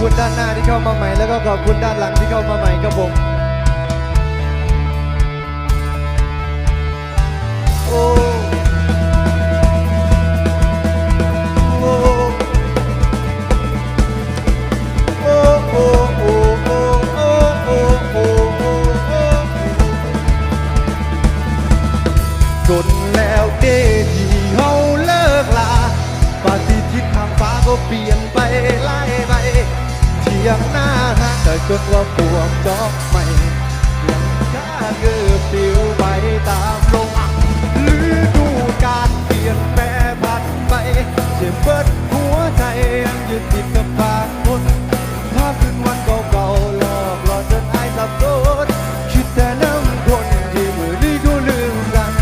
คุณด้านหน้าที่เข้ามาใหม่ แล้วก็ขอบคุณด้านหลังที่เข้ามาใหม่ครับผม โอ้โอ้โอ้โอ้โอ้โอ้โอ้โอ้โอ้โอ้จนแล้วเด้ที่เฮาเลิกลาปฏิทินทางฟ้าก็เปลี่ยนไปไล่ ยงหน้าหักแต่จนว่าปวกดอกใหม่หลังคาเกือบปิวไปตามลมฤดูกาลเปลี่ยนแปรผันไปเจ็บเบิดหัวใจยังยึดติดกับบางคนภาพคืนวันเก่าๆหลอกหลอนจนอายสับสนคิดแต่น้ำคนที่มือนี้ก็ลืมกัน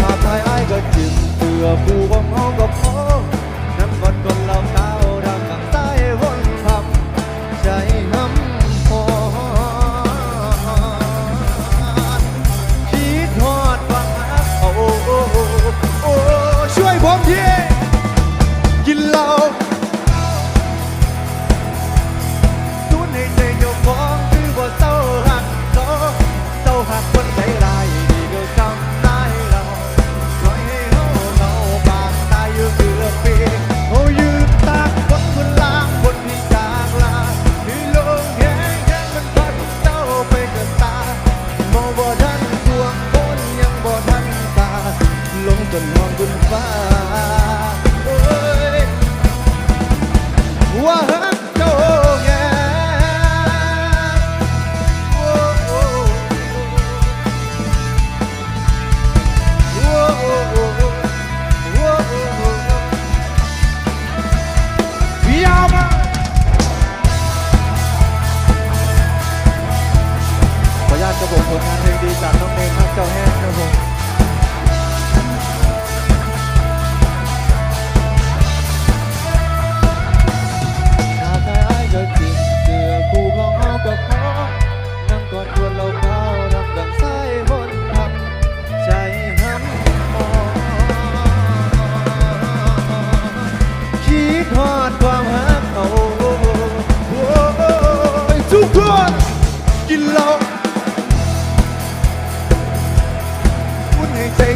ภาพถ่ายอายก็จิ้มเตือผู้ของเอากับพอ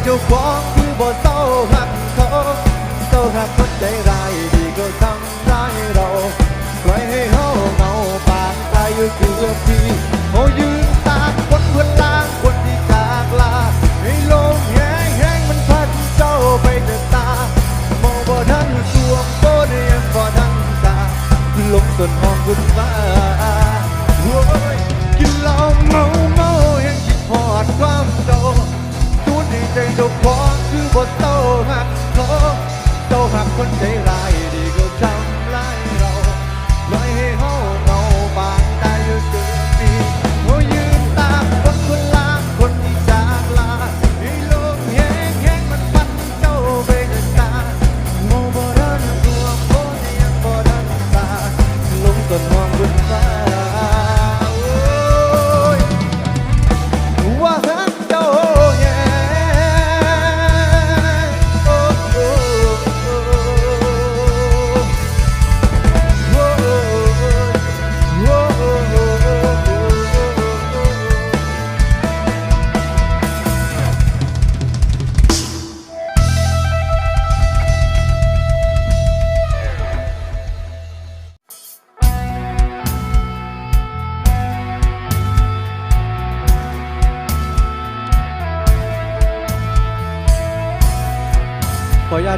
เจ้าของคือบ่เศร้าหักเขาเศร้าหักคนใจร้ายดีก็ทำร้ายเราปล่อยให้เฮาเมาปากตายอยู่เกือบปีเขายืนตากคนเพื่อนล้างคนที่จากลาให้ลมแห้งแห้งมันพัดเจ้าไปแต่ตามองบ่ทันสวงโบนยังบ่ทันตาลมต้นหอมขึ้นฟ้า เจ้าของคือบทเต้าหักเขาเต้าหักคนใจร้าย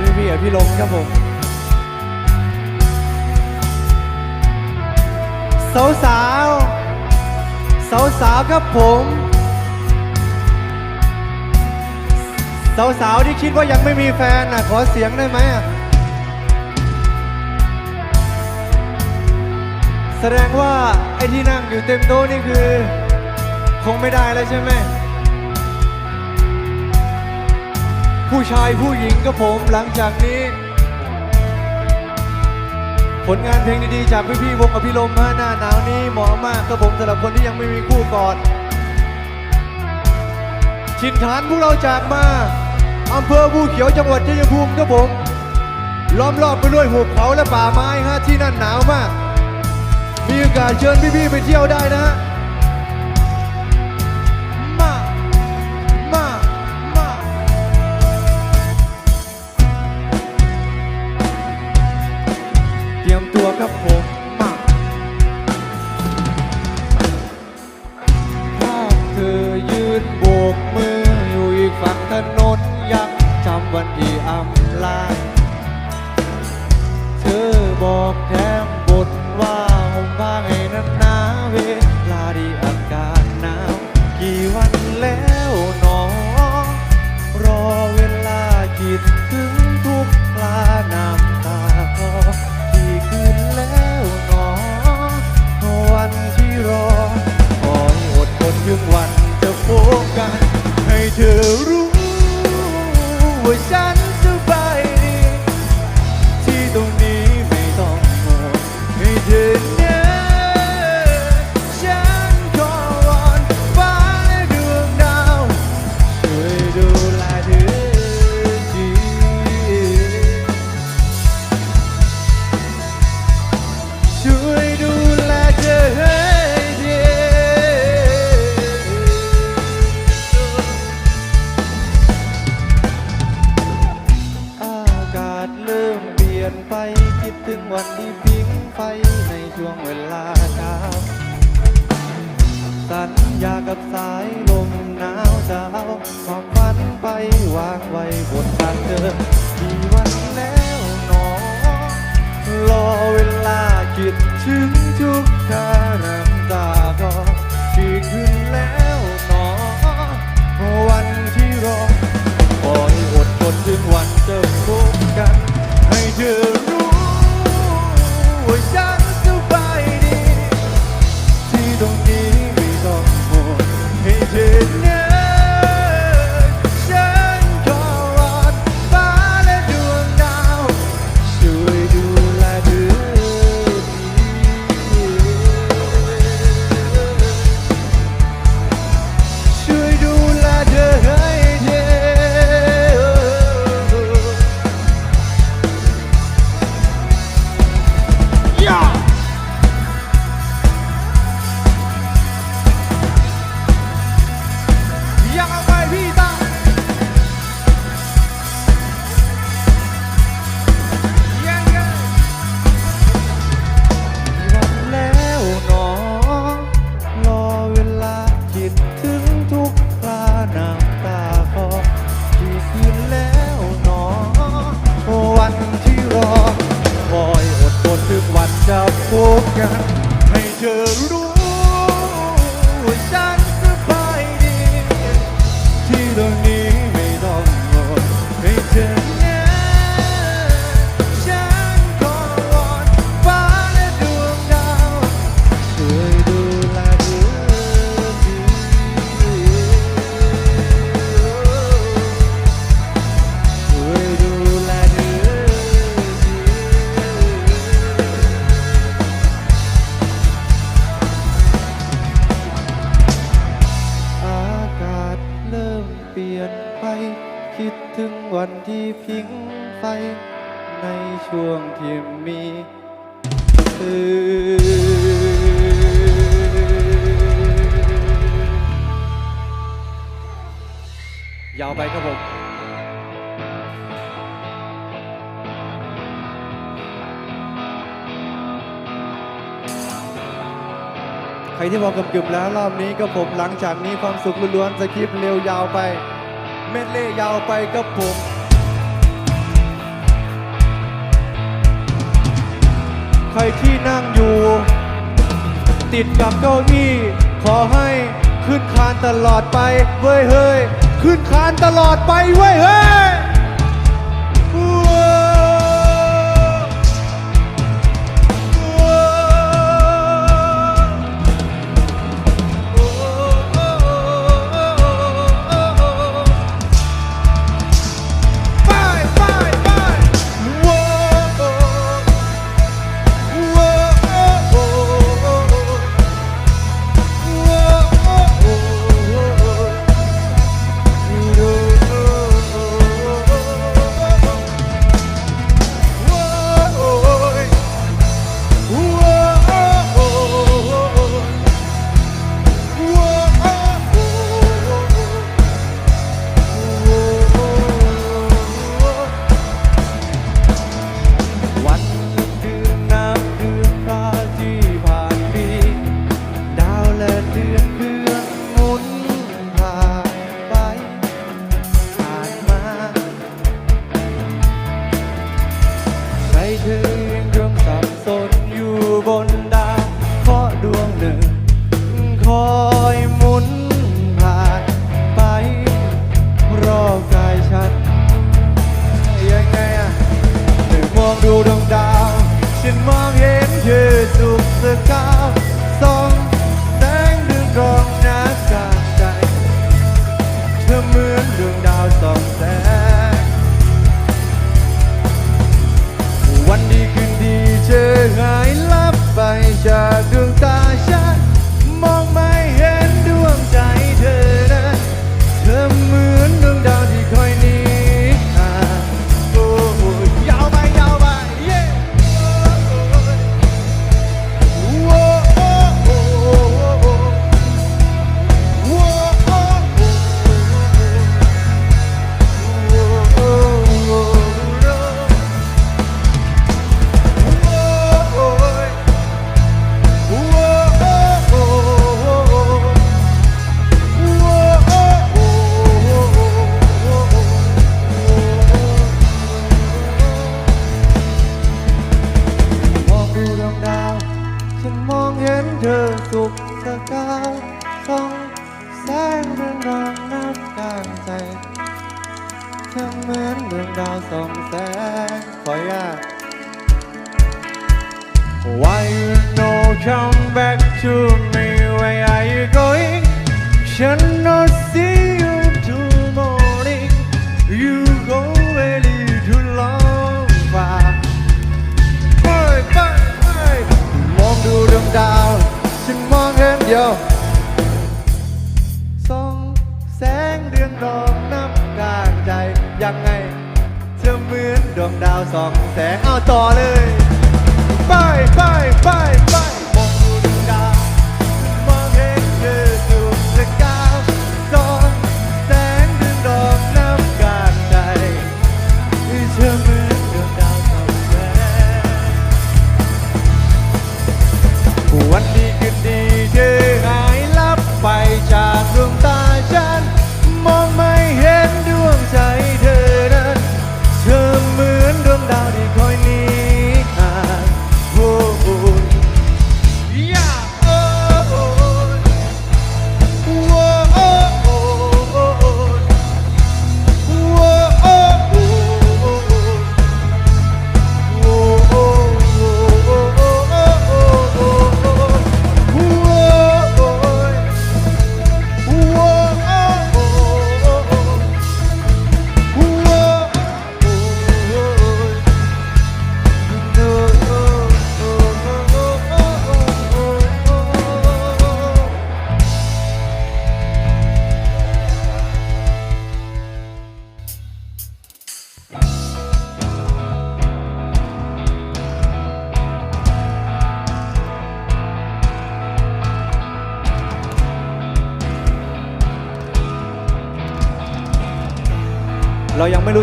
พี่พี่กับพี่ลงครับผมสาวสาวสาวสาวครับผมสาวสาวที่คิดว่ายังไม่มีแฟนนะขอเสียงได้ไหมอะแสดงว่าไอ้ที่นั่งอยู่เต็มโต๊ะนี่คือ คงไม่ได้แล้วใช่ไหม ผู้ชายผู้หญิงก็ผมหลังจากนี้ ผลงานเพลงดีๆ จากพี่ๆวงกับพี่ลมฮะหน้าหนาวนี้เหมาะมากก็ผมสำหรับคนที่ยังไม่มีคู่ก่อนชินฐานพวกเราจากมาอำเภอภูเขียวจังหวัดชัยภูมิก็ผมล้อมรอบไปด้วยหุบเขาและป่าไม้ฮะที่นั่นหนาวมาก มีโอกาสเชิญพี่ๆไปเที่ยวได้นะฮะางไว้บนทางเดินกี่วันแล้วหนอ รอเวลาคิดถึงทุกทาน้ำตาก็กี่คืนแล้วหนอ วันที่รอคอยอดทนถึงวันเจอพบกัน ให้เธอ่วงที่มีอยาวไปครับผมใครที่มอกกับกึบแล้วรอบนี้ก็ผมหลังจากนี้ความสุขล้วนๆสคริปเร็วยาวไป เม็ดเล่ยาวไปก็ผม ใครที่นั่งอยู่ ติดกับเก้าอี้ขอให้ขึ้นคานตลอดไปเว้ยเฮ้ย ขึ้นคานตลอดไปเว้ยเฮ้ย ดียวส่องแสงเรืองรองนับกลางใจยังไงเธอเหมือนดวงดาวส่องแสงเอาต่อเลย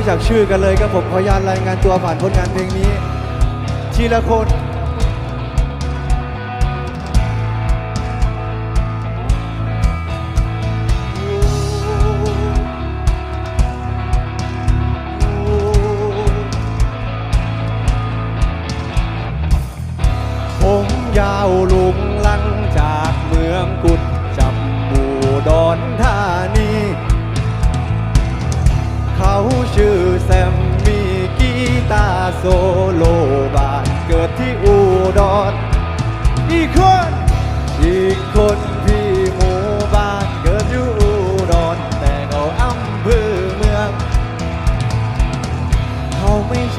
รู้จักชื่อกันเลยครับผมขออนุญาตรายงานตัวผ่านผลงานเพลงนี้ทีละคน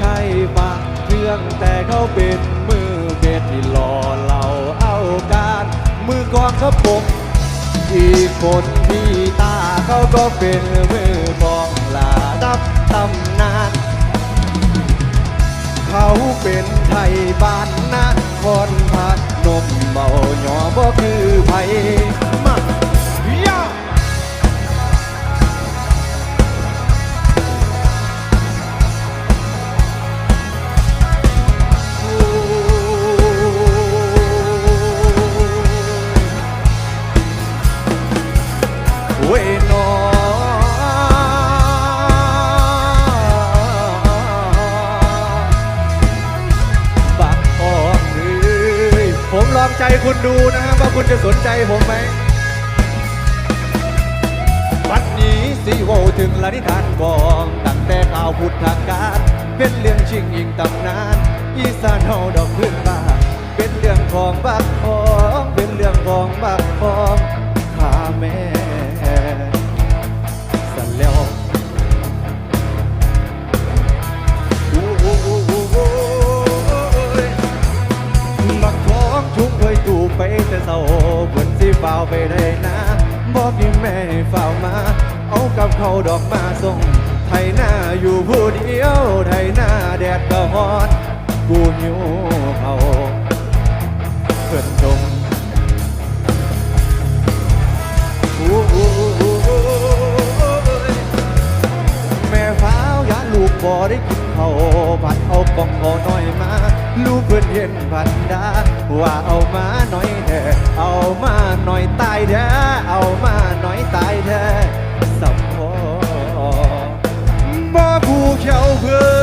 ช่ปากเครื่องแต่เขาเป็นมือเบ็ดที่หล่อเราเอาการ มือกองเขาปกอีกคนที่ตาเขาก็เป็นมือกองลาดับตำนานเขาเป็นไทยบ้านนะคนพัดนมเบาหยอบ่คือไผ เขาดอกมาส่ง ไทยหน้าอยู่ผู้เดียว ไทยหน้าแดดก็ฮอนกูหิวเขาเกินตรงแม่ฟ้าวยานลูกบ่ได้กินเขาผัดเอากองขอหน่อยมา ลูกเพื่อนเห็นพันดา ว่าเอามาหน่อยแท้เอามาหน่อยตายแท้เอามาหน่อยตายแท้ สับพอบ่ผู้เขียวเพื่อ